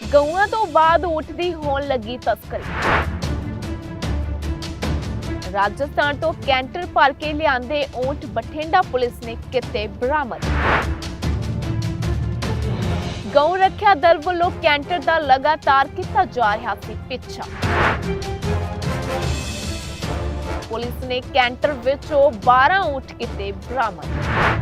ਗਊਆਂ ਤੋਂ ਬਾਅਦ ਊਠ ਦੀ ਹੋਣ ਲੱਗੀ ਤਸਕਰੀ। ਰਾਜਸਥਾਨ ਤੋਂ ਕੈਂਟਰ ਭਰ ਕੇ ਲਿਆਂਦੇ ਊਠ ਬਠਿੰਡਾ ਪੁਲਿਸ ਨੇ ਕੀਤੇ ਬਰਾਮਦ। ਗਊ ਰੱਖਿਆ ਦਲ ਵੱਲੋਂ ਕੈਂਟਰ ਦਾ ਲਗਾਤਾਰ ਕੀਤਾ ਜਾ ਰਿਹਾ ਸੀ ਪਿੱਛਾ। ਪੁਲਿਸ ਨੇ ਕੈਂਟਰ ਵਿੱਚੋਂ 12 ਊਠ ਕੀਤੇ ਬਰਾਮਦ।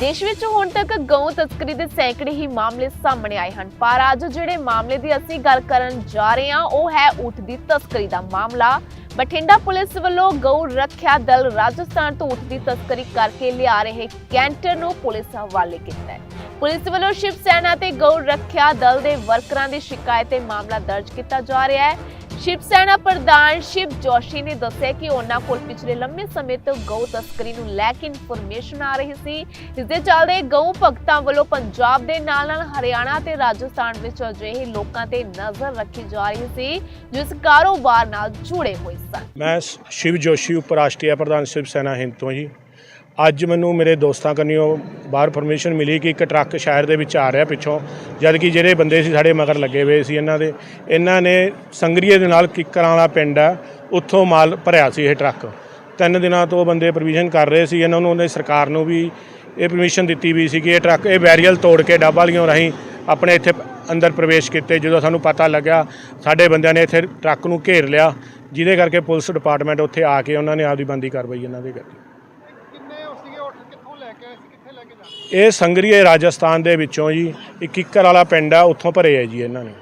ਦੇਸ਼ ਵਿੱਚ ਹੁਣ ਤੱਕ ਗਊ ਤਸਕਰੀ ਦੇ ਸੈਂਕੜੇ ਹੀ ਮਾਮਲੇ ਸਾਹਮਣੇ ਆਏ ਹਨ। ਪਰ ਅੱਜ ਜਿਹੜੇ ਮਾਮਲੇ ਦੀ ਅਸੀਂ ਗੱਲ ਕਰਨ ਜਾ ਰਹੇ ਹਾਂ, ਉਹ ਹੈ ਊਠ ਦੀ ਤਸਕਰੀ ਦਾ ਮਾਮਲਾ। ਬਠਿੰਡਾ ਪੁਲਿਸ ਵੱਲੋਂ ਗਊ ਰੱਖਿਆ ਦਲ ਰਾਜਸਥਾਨ ਤੋਂ ਊਠ ਦੀ ਤਸਕਰੀ ਕਰਕੇ ਲਿਆ ਰਹੇ ਕੈਂਟਰ ਨੂੰ ਪੁਲਿਸ ਹਵਾਲੇ ਕੀਤਾ ਹੈ। ਪੁਲਿਸ ਵੱਲੋਂ ਸ਼ਿਵ ਸੈਨਾ ਤੇ ਗਊ ਰੱਖਿਆ ਦਲ ਦੇ ਵਰਕਰਾਂ ਦੀ ਸ਼ਿਕਾਇਤ ਤੇ ਮਾਮਲਾ ਦਰਜ ਕੀਤਾ ਜਾ ਰਿਹਾ ਹੈ। ਸ਼ਿਵ ਸੈਨਾ ਪ੍ਰਧਾਨ ਸ਼ਿਵ ਜੋਸ਼ੀ ਨੇ ਦੱਸਿਆ ਕਿ ਉਹਨਾਂ ਕੋਲ ਪਿਛਲੇ ਲੰਮੇ ਸਮੇਂ ਤੋਂ ਗਊ ਤਸਕਰੀ ਨੂੰ ਲੈ ਕੇ ਇਨਫੋਰਮੇਸ਼ਨ ਆ ਰਹੀ ਸੀ। ਇਸ ਦੇ ਚੱਲਦੇ ਗਊ ਭਗਤਾਂ ਵੱਲੋਂ ਪੰਜਾਬ ਦੇ ਨਾਲ ਨਾਲ ਹਰਿਆਣਾ ਤੇ ਰਾਜਸਥਾਨ ਵਿੱਚ ਅਜਿਹੇ ਲੋਕਾਂ ਤੇ ਨਜ਼ਰ ਰੱਖੀ ਜਾ ਰਹੀ ਸੀ ਜੋ ਇਸ ਕਾਰੋਬਾਰ ਨਾਲ ਜੁੜੇ ਹੋਏ ਸਨ। ਮੈਂ ਸ਼ਿਵ ਜੋਸ਼ੀ ਉਪ ਰਾਸ਼ਟਰੀ ਪ੍ਰਧਾਨ ਸ਼ਿਵ ਸੈਨਾ ਹਿੰਦ ਤੋਂ ਜੀ। ਅੱਜ ਮੈਨੂੰ ਮੇਰੇ ਦੋਸਤਾਂ ਕੰਨਿਓ ਬਾਹਰ ਪਰਮਿਸ਼ਨ ਮਿਲੀ ਕਿ ਇੱਕ ਟਰੱਕ ਸ਼ਹਿਰ ਦੇ ਵਿੱਚ ਆ ਰਿਹਾ ਪਿੱਛੋਂ ਜਦ ਕਿ ਜਿਹੜੇ ਬੰਦੇ ਸੀ ਸਾਡੇ ਮਗਰ ਲੱਗੇ ਹੋਏ ਸੀ ਇਹਨਾਂ ਦੇ। ਇਹਨਾਂ ਨੇ ਸੰਗਰੀਏ ਦੇ ਨਾਲ ਕਿੱਕਰਾਂ ਵਾਲਾ ਪਿੰਡ ਹੈ ਉੱਥੋਂ ਮਾਲ ਭਰਿਆ ਸੀ ਇਹ ਟਰੱਕ। ਤਿੰਨ ਦਿਨਾਂ ਤੋਂ ਬੰਦੇ ਪ੍ਰੋਵੀਜ਼ਨ ਕਰ ਰਹੇ ਸੀ, ਇਹਨਾਂ ਨੂੰ ਉਹਨੇ ਸਰਕਾਰ ਨੂੰ ਵੀ ਇਹ ਪਰਮਿਸ਼ਨ ਦਿੱਤੀ ਵੀ ਸੀ ਕਿ ਇਹ ਟਰੱਕ, ਇਹ ਬੈਰੀਅਲ ਤੋੜ ਕੇ ਡੱਬ ਵਾਲੀਆਂ ਰਾਹੀਂ ਆਪਣੇ ਇੱਥੇ ਅੰਦਰ ਪ੍ਰਵੇਸ਼ ਕੀਤੇ, ਜਦੋਂ ਸਾਨੂੰ ਪਤਾ ਲੱਗਾ ਸਾਡੇ ਬੰਦਿਆਂ ਨੇ ਇੱਥੇ ਟਰੱਕ ਨੂੰ ਘੇਰ ਲਿਆ, ਜਿਹਦੇ ਕਰਕੇ ਪੁਲਿਸ ਡਿਪਾਰਟਮੈਂਟ ਉੱਥੇ ਆ ਕੇ ਉਹਨਾਂ ਨੇ ਆਪਦੀ ਬੰਦੀ ਕਾਰਵਾਈ ਇਹਨਾਂ ਦੇ ਕੀਤੀ ਕਿੰਨੇ ਉਹ ਸੀਗੇ ਉੱਠ ਕਿੱਥੋਂ ਲੈ ਕੇ ਆਏ ਸੀ ਕਿੱਥੇ ਲੈ ਕੇ ਜਾਣਾ ਇਹ ਸੰਗਰੀਏ ਰਾਜਸਥਾਨ ਦੇ ਵਿੱਚੋਂ ਜੀ ਇੱਕ ਕਿੱਕਰ ਵਾਲਾ ਪਿੰਡ ਆ ਉੱਥੋਂ ਭਰੇ ਆ ਜੀ ਇਹਨਾਂ ਨੇ।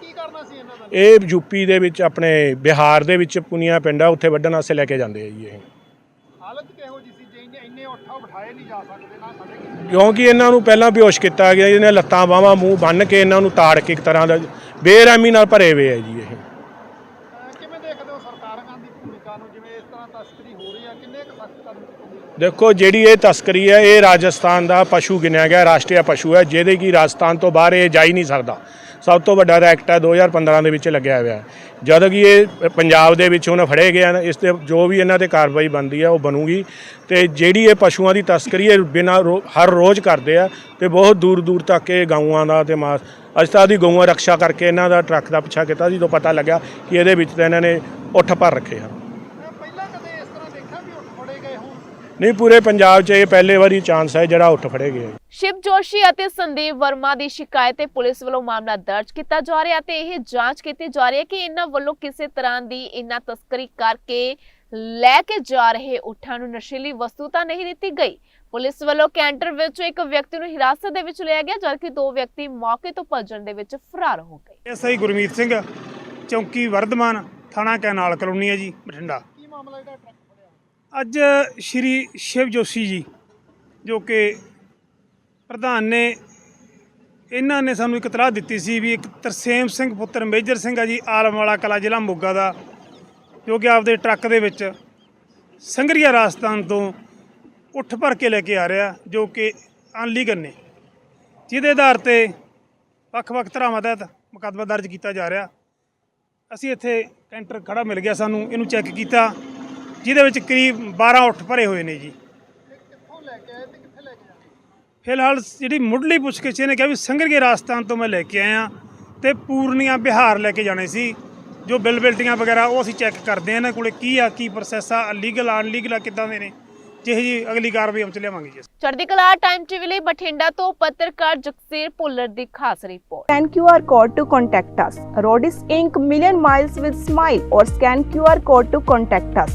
ਕੀ ਕਰਨਾ ਸੀ ਇਹਨਾਂ ਦਾ? ਇਹ ਯੂਪੀ ਦੇ ਵਿੱਚ ਆਪਣੇ ਬਿਹਾਰ ਦੇ ਵਿੱਚ ਪੁਨੀਆ ਪਿੰਡ ਆ ਉੱਥੇ ਵੱਢਣ ਵਾਸਤੇ ਲੈ ਕੇ ਜਾਂਦੇ ਆ ਜੀ ਇਹ। ਹਾਲਤ ਕਿਹੋ ਜੀ ਸੀ ਜੇ ਇੰਨੇ ਇੰਨੇ ਉੱਠਾ ਬਿਠਾਏ ਨਹੀਂ ਜਾ ਸਕਦੇ ਨਾ ਸਾਡੇ ਕਿਸੇ ਕਿਉਂਕਿ ਇਹਨਾਂ ਨੂੰ ਪਹਿਲਾਂ ਬੇਹੋਸ਼ ਕੀਤਾ ਗਿਆ ਇਹਨੇ ਲੱਤਾਂ ਬਾਹਾਂ ਮੂੰਹ ਬੰਨ ਕੇ ਇਹਨਾਂ ਨੂੰ ਤਾੜ ਕੇ ਇੱਕ ਤਰ੍ਹਾਂ ਦਾ ਬੇਰਹਿਮੀ ਨਾਲ ਭਰੇ ਹੋਏ ਆ ਜੀ ਇਹ ਅਹ ਕਿਵੇਂ ਦੇਖਦੇ ਹੋ ਸਰਕਾਰਾਂ ਦੀ ਭੂਮਿਕਾ ਨੂੰ ਜਿਵੇਂ ਇਸ ਤਰ੍ਹਾਂ ਤਸਕਰੀ ਹੋ ਰਹੀ ਹੈ ਕਿੰਨੇ ਸਖਤ ਕਦਮ ਚੁੱਕੋਗੇ ਦੇਖੋ, ਜਿਹੜੀ ਇਹ ਤਸਕਰੀ ਹੈ, ਇਹ ਰਾਜਸਥਾਨ ਦਾ ਪਸ਼ੂ ਗਿਣਿਆ ਗਿਆ, ਰਾਸ਼ਟਰੀ ਪਸ਼ੂ ਹੈ, ਜਿਹਦੇ ਕੀ ਰਾਜਸਥਾਨ ਤੋਂ ਬਾਹਰ ਇਹ ਜਾ ਹੀ ਨਹੀਂ ਸਕਦਾ। ਸਭ ਤੋਂ ਵੱਡਾ ਤਾਂ ਐਕਟ ਹੈ 2015 ਦੇ ਵਿੱਚ ਲੱਗਿਆ ਹੋਇਆ ਜਦੋਂ ਕਿ ਇਹ ਪੰਜਾਬ ਦੇ ਵਿੱਚ ਹੁਣ ਫੜੇ ਗਏ ਹਨ, ਇਸ ਤੇ ਜੋ ਵੀ ਇਹਨਾਂ ਤੇ ਕਾਰਵਾਈ ਬਣਦੀ ਹੈ, ਉਹ ਬਣੂਗੀ। ਤੇ ਜਿਹੜੀ ਇਹ ਪਸ਼ੂਆਂ ਦੀ ਤਸਕਰੀ ਇਹ ਬਿਨਾਂ ਰੋ- ਹਰ ਰੋਜ਼ ਕਰਦੇ ਆ, ਤੇ ਬਹੁਤ ਦੂਰ ਦੂਰ ਤੱਕ ਇਹ ਗਊਆਂ ਦਾ ਤੇ ਮਾਸ, ਅੱਜ ਤਾਂ ਦੀ ਗਊਆਂ ਰੱਖਿਆ ਕਰਕੇ ਇਹਨਾਂ ਦਾ ਟਰੱਕ ਦਾ ਪਿੱਛਾ ਕੀਤਾ ਸੀ, ਜਦੋਂ ਪਤਾ ਲੱਗਿਆ ਕਿ ਇਹਦੇ ਵਿੱਚ ਤਾਂ ਇਹਨਾਂ ਨੇ ਉੱਠ ਭਰ ਰੱਖੇ ਹਨ ਮੈਂ ਪਹਿਲਾਂ ਕਦੇ ਇਸ ਤਰ੍ਹਾਂ ਦੇਖਿਆ ਵੀ ਉੱਠ ਫੜੇ ਗਏ ਹੋਣ ਨਹੀਂ ਪੂਰੇ ਪੰਜਾਬ 'ਚ ਇਹ ਪਹਿਲੇ ਵਾਰੀ ਚਾਂਸ ਹੈ ਜਿਹੜਾ ਉੱਠ ਫੜੇ ਗਏ ਸ਼ਿਵ ਜੋਸ਼ੀ ਅਤੇ ਸੰਦੀਪ ਵਰਮਾ ਦੀ ਸ਼ਿਕਾਇਤ ਤੇ ਪੁਲਿਸ ਵੱਲੋਂ ਮਾਮਲਾ ਦਰਜ ਕੀਤਾ ਜਾ ਰਿਹਾ ਤੇ ਇਹ ਜਾਂਚ ਕੀਤੀ ਜਾ ਰਹੀ ਹੈ ਕਿ ਇਹਨਾਂ ਵੱਲੋਂ ਕਿਸੇ ਤਰ੍ਹਾਂ ਦੀ ਇਹਨਾਂ ਤਸਕਰੀ ਕਰਕੇ ਲੈ ਕੇ ਜਾ ਰਹੇ ਉਠਾਂ ਨੂੰ ਨਸ਼ੀਲੀ ਵਸਤੂ ਤਾਂ ਨਹੀਂ ਦਿੱਤੀ ਗਈ। ਪੁਲਿਸ ਵੱਲੋਂ ਕੈਂਟਰ ਵਿੱਚ ਇੱਕ ਵਿਅਕਤੀ ਨੂੰ ਹਿਰਾਸਤ ਦੇ ਵਿੱਚ ਲਿਆ ਗਿਆ ਜਦਕਿ ਦੋ ਵਿਅਕਤੀ ਮੌਕੇ ਤੋਂ ਭੱਜਣ ਦੇ ਵਿੱਚ ਫਰਾਰ ਹੋ ਗਏ। ਐਸਆਈ ਗੁਰਮੀਤ ਸਿੰਘ ਚੌਂਕੀ ਵਰਧਮਾਨ ਥਾਣਾ ਕੈਨਾਲ ਕਲੋਨੀ ਹੈ ਜੀ ਬਠਿੰਡਾ। ਕੀ ਮਾਮਲਾ ਜਿਹੜਾ ਟਰੱਕ ਅੱਜ ਸ਼੍ਰੀ ਸ਼ਿਵ ਜੋਸ਼ੀ ਜੀ, ਜੋ ਕਿ ਪ੍ਰਧਾਨ ਨੇ, ਇਹਨਾਂ ਨੇ ਸਾਨੂੰ ਇੱਕ ਤਲਾਹ ਦਿੱਤੀ ਸੀ ਵੀ ਇੱਕ ਤਰਸੇਮ ਸਿੰਘ ਪੁੱਤਰ, ਮੇਜਰ ਸਿੰਘ ਆ ਜੀ ਆਲਮ ਕਲਾ ਜ਼ਿਲ੍ਹਾ ਮੋਗਾ ਦਾ, ਜੋ ਕਿ ਆਪਦੇ ਟਰੱਕ ਦੇ ਵਿੱਚ ਸੰਗਰੀਆ ਰਾਜਸਥਾਨ ਤੋਂ ਉੱਠ ਭਰ ਕੇ ਲੈ ਕੇ ਆ ਰਿਹਾ, ਜੋ ਕਿ ਅਨਲੀਗਲ ਨੇ। ਜਿਹਦੇ ਆਧਾਰ ਤੇ ਵੱਖ-ਵੱਖ ਧਰਾਵਾਂ ਤਹਿਤ ਮੁਕੱਦਮਾ ਦਰਜ ਕੀਤਾ ਜਾ ਰਿਹਾ। ਅਸੀਂ ਇੱਥੇ ਕੈਂਟਰ ਖੜਾ ਮਿਲ ਗਿਆ ਸਾਨੂੰ, ਇਹਨੂੰ ਚੈੱਕ ਕੀਤਾ। ਜਿਹਦੇ ਵਿੱਚ ਕਰੀਬ 12 ਉੱਠ ਭਰੇ ਹੋਏ ਨੇ ਜੀ ਫਿਲਹਾਲ ਜਿਹੜੀ ਮੁੱਢਲੀ ਪੁੱਛਗਿੱਛ ਇਹਨੇ ਕਿਹਾ ਵੀ ਸੰਗਰਗੇ ਰਾਜਸਥਾਨ ਤੋਂ ਮੈਂ ਲੈ ਕੇ ਆਇਆ ਤੇ ਪੂਰਨੀਆ ਬਿਹਾਰ ਲੈ ਕੇ ਜਾਣੇ ਸੀ ਜੋ ਬਿਲ ਬਿਲਟੀਆਂ ਵਗੈਰਾ ਉਹ ਅਸੀਂ ਚੈੱਕ ਕਰਦੇ ਹਾਂ ਇਹਨਾਂ ਕੋਲੇ ਕੀ ਆ ਕੀ ਪ੍ਰੋਸੈਸ ਆ ਲੀਗਲ ਅਨਲੀਗਲ ਆ ਕਿੱਦਾਂ ਦੇ ਨੇ ਜਿਹੇ ਜੀ ਅਗਲੀ ਕਾਰਵਾਈ ਅਮਲ ਚ ਲਿਆਵਾਂਗੇ ਜੀ ਅਸੀਂ। ਚੜ੍ਹਦੀ ਕਲਾ ਟਾਈਮ ਟੀਵੀ ਲਈ ਬਠਿੰਡਾ ਤੋਂ ਪੱਤਰਕਾਰ ਜਗਸੀਰ ਭੁੱਲਰ ਦੀ ਖਾਸ report Scan QR code to contact us. Rodis Inc. Million Miles with Smile or scan QR code to contact us.